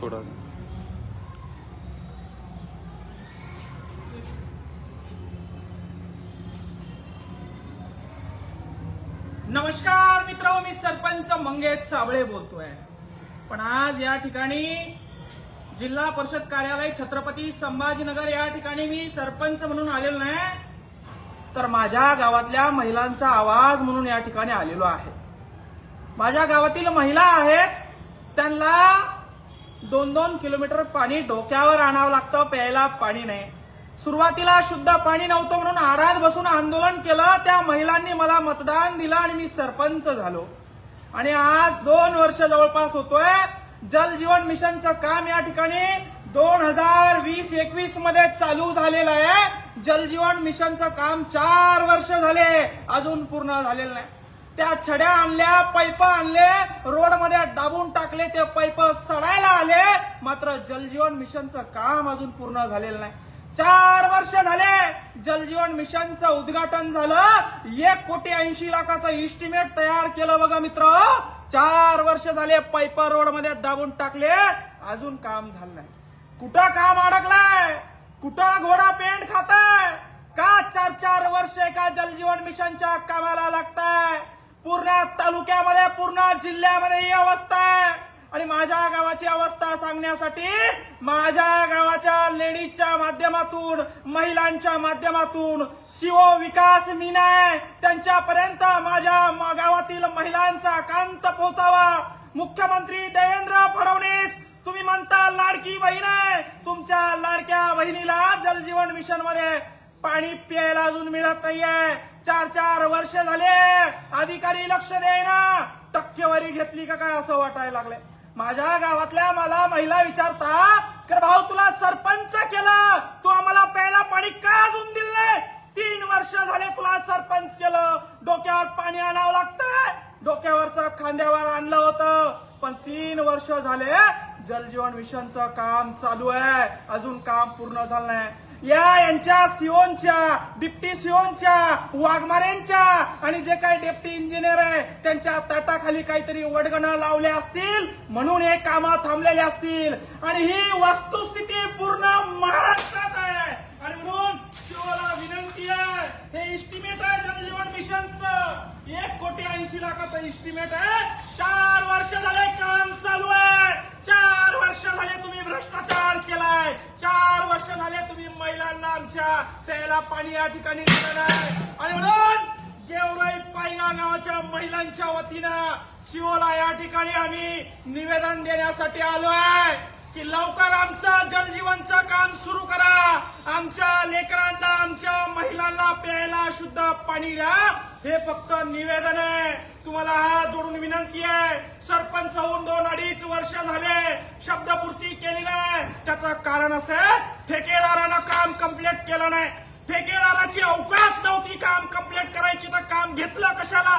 थोडा. नमस्कार मित्र मी सरपंच मंगेश साबळे बोलतोय. पण आज या ठिकाणी जिल्हा परिषद कार्यालय छत्रपती संभाजीनगर या ठिकाणी मी सरपंच म्हणून आलेलो नाही. तर माझ्या गावातल्या महिलांचा आवाज म्हणून या ठिकाणी आलेलो आहे. माझ्या गावातील महिला आहेत त्यांना दोन दोन किलोमीटर पाणी डोक्यावर आणावं लागतं प्यायला पाणी नाही. सुरुवातीला शुद्ध पाणी नव्हतं म्हणून आडात बसून आंदोलन केलं. त्या महिलांनी मला मतदान दिलं आणि मी सरपंच झालो. आणि आज दोन वर्ष जवळपास होतोय. जल जीवन मिशनचं काम या ठिकाणी दोन हजार वीस एकवीसमध्ये चालू झालेलं आहे. जलजीवन मिशनचं काम चार वर्ष झाले. अजून पूर्ण झालेलं नाही. त्या छड्या आणल्या पैप आणले रोडमध्ये दाबून टाकले ते पैप सडायला आले. मात्र जलजीवन मिशनचं काम अजून पूर्ण झालेलं नाही. चार वर्ष झाले जलजीवन मिशनचं उद्घाटन झालं. एक कोटी ऐंशी लाखाचं इस्टिमेट तयार केलं बघा मित्र. चार वर्ष झाले पैप रोडमध्ये दाबून टाकले. अजून काम झालं नाही. कुठं काम अडकलाय? कुठं घोडा पेंट खाताय? का चार चार वर्ष एका जलजीवन मिशनच्या कामाला लागताय? पूर्ण तालुक्यामध्ये पूर्ण जिल्ह्यामध्ये ही अवस्था आहे. आणि माझ्या गावाची अवस्था सांगण्यासाठी माझ्या गावाच्या लेडीजच्या माध्यमातून महिलांच्या माध्यमातून शिवो विकास मीना आहे. त्यांच्यापर्यंत माझ्या गावातील महिलांचा कांत पोहोचावा. मुख्यमंत्री देवेंद्र फडणवीस तुम्ही म्हणता लाडकी बहीण आहे. तुमच्या लाडक्या बहिणीला जलजीवन मिशनमध्ये पाणी प्यायला अजून मिळत नाहीये. चार चार वर्ष झाले. अधिकारी लक्ष देईना. टक्केवारी घेतली का काय असं वाटायला लागले माझ्या गावातल्या मला महिला विचारता कर भाऊ तुला सरपंच केलं. तू आम्हाला प्यायला पाणी का अजून दिलं तीन वर्ष झाले तुला सरपंच केलं. डोक्यावर पाणी आणावं लागतंय. डोक्यावरचा खांद्यावर आणलं होतं. पण तीन वर्ष झाले जलजीवन मिशनचं काम चालू आहे. अजून काम पूर्ण झालं नाही. या यांच्या सिओनच्या डिप्टी सिओनच्या वाघमारेंच्या आणि जे काही डेप्टी इंजिनियर आहे त्यांच्या ताटाखाली काहीतरी वडगणं लावले असतील म्हणून हे कामं थांबलेले असतील. आणि ही वस्तुस्थिती पूर्ण महाराष्ट्रात आहे आणि म्हणून शिवला विनंती आहे हे इस्टिमेट आहे जलजीवन मिशनचं. एक कोटी ऐंशी लाखाचं इस्टिमेट आहे. चार वर्ष झाले काम चालू आहे. चार वर्ष झाले तुम्ही भ्रष्टाचार केलाय. चार वर्ष झाले तुम्ही महिलांना आमच्या प्यायला पाणी या ठिकाणी दिलं नाही आणि म्हणून गेवराई पायगा गावाच्या महिलांच्या वतीनं शिवला या ठिकाणी आम्ही निवेदन देण्यासाठी आलो आहे. की लवकर आमचं जलजीवनचं काम सुरू करा. आमच्या लेकरांना आमच्या महिलांना प्यायला शुद्ध पाणी द्या. हे फक्त निवेदन आहे. तुम्हाला हात जोडून विनंती आहे. सरपंच होऊन दोन अडीच वर्ष झाले. शब्दपूर्ती केली नाही. त्याचं कारण असं आहे, ठेकेदारानं काम कंप्लीट केलं नाही. ठेकेदाराची अवकाश नव्हती काम कंप्लीट करायची तर काम घेतलं कशाला?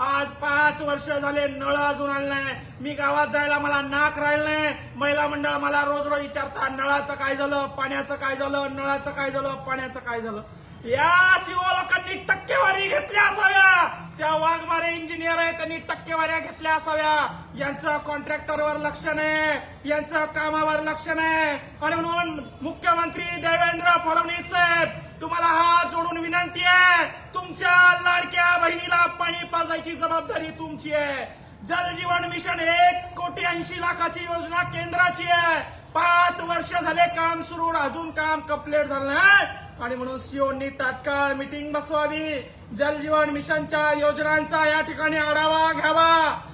आज पाच वर्ष झाले नळ अजून आले नाही. मी गावात जायला मला नाक राहिलं नाही. महिला मंडळ मला रोज रोज विचारतात नळाचं काय झालं पाण्याचं काय झालं नळाचं काय झालं पाण्याचं काय झालं? या सीओ लोकांनी टक्केवारी घेतल्या असाव्या. त्या वाघमारे इंजिनियर आहे त्यांनी टक्केवाऱ्या घेतल्या असाव्या. यांचं कॉन्ट्रॅक्टरवर लक्ष नाही. यांचं कामावर लक्ष नाही. आणि म्हणून मुख्यमंत्री देवेंद्र फडणवीस साहेब तुम्हाला हात जोडून विनंती आहे. तुमच्या लाडक्या बहिणीला पाणी पाजायची जबाबदारी तुमची आहे. जल जीवन मिशन एक कोटी ऐंशी लाखाची योजना केंद्राची आहे. पाच वर्ष झाले काम सुरू अजून काम कंप्लीट झालं नाही. आणि म्हणून सीओनी तात्काळ मिटिंग बसवावी. जल जीवन मिशनच्या योजनांचा या ठिकाणी आढावा घ्यावा.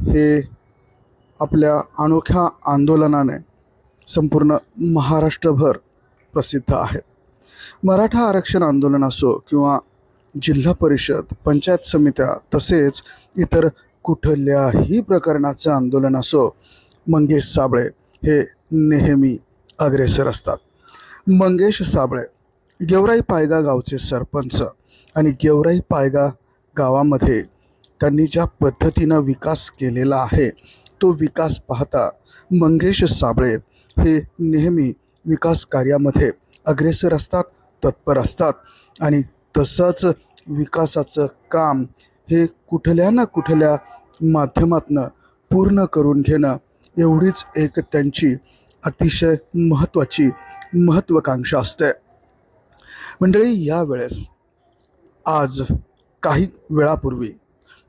हे आपल्या अनोख्या आंदोलनाने संपूर्ण महाराष्ट्रभर प्रसिद्ध आहे. मराठा आरक्षण आंदोलन असो किंवा जिल्हा परिषद पंचायत समित्या तसेच इतर कुठल्याही प्रकरणाचं आंदोलन असो मंगेश साबळे हे नेहमी अग्रेसर असतात. मंगेश साबळे गेवराई पायगा गावचे सरपंच आणि गेवराई पायगा गावामध्ये त्यांनी ज्या पद्धतीनं विकास केलेला आहे तो विकास पाहता मंगेश साबळे हे नेहमी विकास कार्यामध्ये अग्रेसर असतात तत्पर असतात आणि तसंच विकासाचं काम हे कुठल्या ना कुठल्या माध्यमातनं पूर्ण करून घेणं एवढीच एक त्यांची अतिशय महत्त्वाची महत्त्वाकांक्षा असते. मंडळी यावेळेस आज काही वेळापूर्वी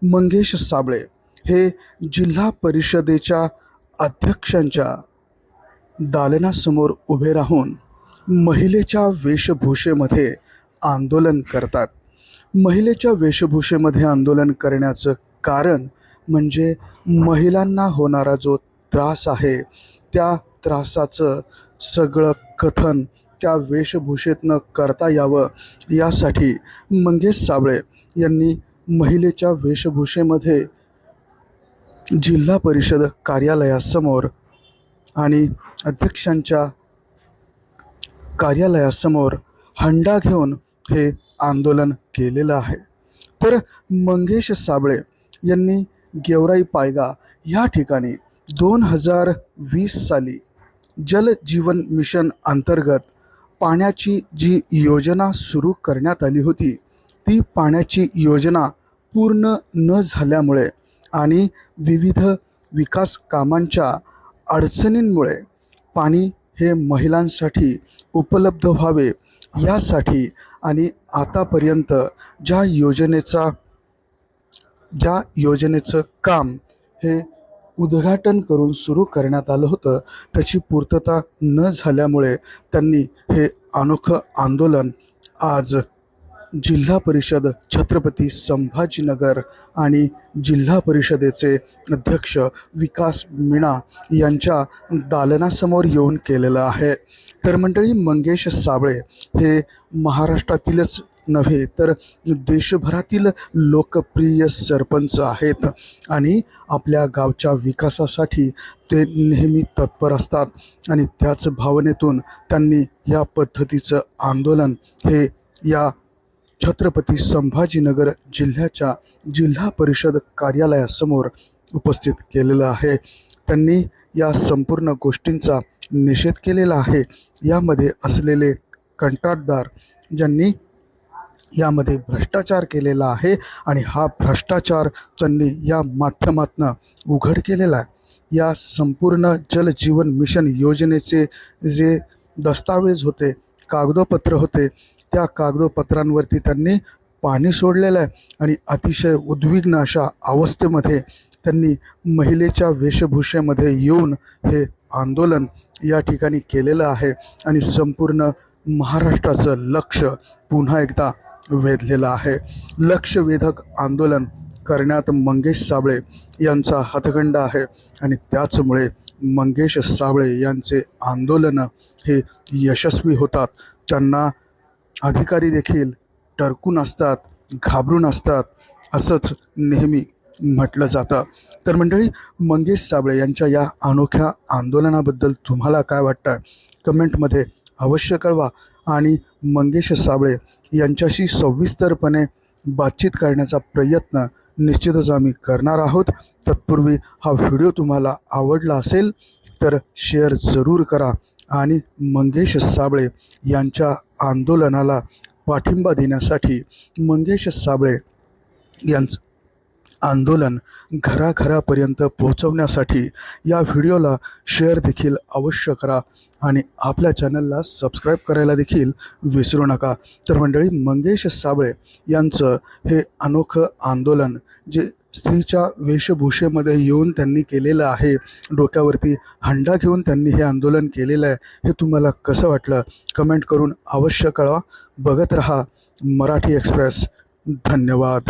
मंगेश साबळे हे जिल्हा परिषदेच्या अध्यक्षांच्या दालनासमोर उभे राहून महिलेच्या वेशभूषेमध्ये आंदोलन करतात. महिलेच्या वेशभूषेमध्ये आंदोलन करण्याचं कारण म्हणजे महिलांना होणारा जो त्रास आहे त्या त्रासाचं सगळं कथन त्या वेशभूषेतनं करता यावं यासाठी मंगेश साबळे यांनी महिलेच्या वेशभूषेमध्ये जिल्हा परिषद कार्यालयासमोर आणि अध्यक्षांच्या कार्यालयासमोर हंडा घेऊन हे आंदोलन केलेलं आहे. तर मंगेश साबळे यांनी गेवराई पायगा या ठिकाणी दोन हजार वीस साली जल जीवन मिशन अंतर्गत पाण्याची जी योजना सुरू करण्यात आली होती ती पाण्याची योजना पूर्ण न झाल्यामुळे आणि विविध विकास कामांच्या अडचणींमुळे पाणी हे महिलांसाठी उपलब्ध व्हावे यासाठी आणि आतापर्यंत ज्या योजनेचा ज्या योजनेचं काम हे उद्घाटन करून सुरू करण्यात आलं होतं त्याची पूर्तता न झाल्यामुळे त्यांनी हे अनोखं आंदोलन आज जिल्हा परिषद छत्रपती संभाजीनगर आणि जिल्हा परिषदेचे अध्यक्ष विकास मीणा यांच्या दालनासमोर येऊन केलेलं आहे. तर मंडळी मंगेश साबळे हे महाराष्ट्रातीलच नव्हे तर देशभरातील लोकप्रिय सरपंच आहेत आणि आपल्या गावच्या विकासासाठी ते नेहमी तत्पर असतात आणि त्याच भावनेतून त्यांनी या पद्धतीचं आंदोलन हे या छत्रपती संभाजीनगर जिल्ह्याच्या जिल्हा परिषद कार्यालयासमोर उपस्थित केलेलं आहे. त्यांनी या संपूर्ण गोष्टींचा निषेध केलेला आहे. यामध्ये असलेले कंत्राटदार ज्यांनी यामध्ये भ्रष्टाचार केलेला आहे आणि हा भ्रष्टाचार त्यांनी या माध्यमातनं उघड केलेला आहे. या संपूर्ण जलजीवन मिशन योजनेचे जे दस्तावेज होते कागदोपत्र होते त्या कागदोपत्रांवरती त्यांनी पाणी सोडलेलं आहे. आणि अतिशय उद्विग्न अशा अवस्थेमध्ये त्यांनी महिलेच्या वेशभूषेमध्ये येऊन हे आंदोलन या ठिकाणी केलेलं आहे. आणि संपूर्ण महाराष्ट्राचं लक्ष पुन्हा एकदा वेधलेलं आहे. लक्षवेधक आंदोलन करण्यात मंगेश साबळे यांचा हातखंड आहे. आणि त्याचमुळे मंगेश साबळे यांचे आंदोलनं हे यशस्वी होतात. त्यांना अधिकारी देखील टरकून असतात घाबरून असतात असंच नेहमी म्हटलं जातं. तर मंडळी मंगेश साबळे यांच्या या अनोख्या आंदोलनाबद्दल तुम्हाला काय वाटतं? कमेंटमध्ये अवश्य कळवा आणि मंगेश साबळे यांच्याशी सविस्तरपणे बातचीत करण्याचा प्रयत्न निश्चितच आम्ही करणार आहोत. तत्पूर्वी हा व्हिडिओ तुम्हाला आवडला असेल तर शेअर जरूर करा. आणि मंगेश साबळे यांच्या आंदोलनाला पाठिंबा देण्यासाठी मंगेश साबळे यांचं आंदोलन घराघरापर्यंत पोहोचवण्यासाठी या व्हिडिओला शेअर देखील अवश्य करा आणि आपल्या चॅनलला सबस्क्राईब करायला देखील विसरू नका. तर मंडळी मंगेश साबळे यांचं हे अनोखं आंदोलन जे स्त्रीच्या वेशभूषेमध्ये येऊन त्यांनी केलेलं आहे. डोक्यावरती हंडा घेऊन त्यांनी हे आंदोलन केलेलं आहे. हे तुम्हाला कसं वाटलं? कमेंट करून अवश्य कळवा. बघत रहा मराठी एक्सप्रेस. धन्यवाद.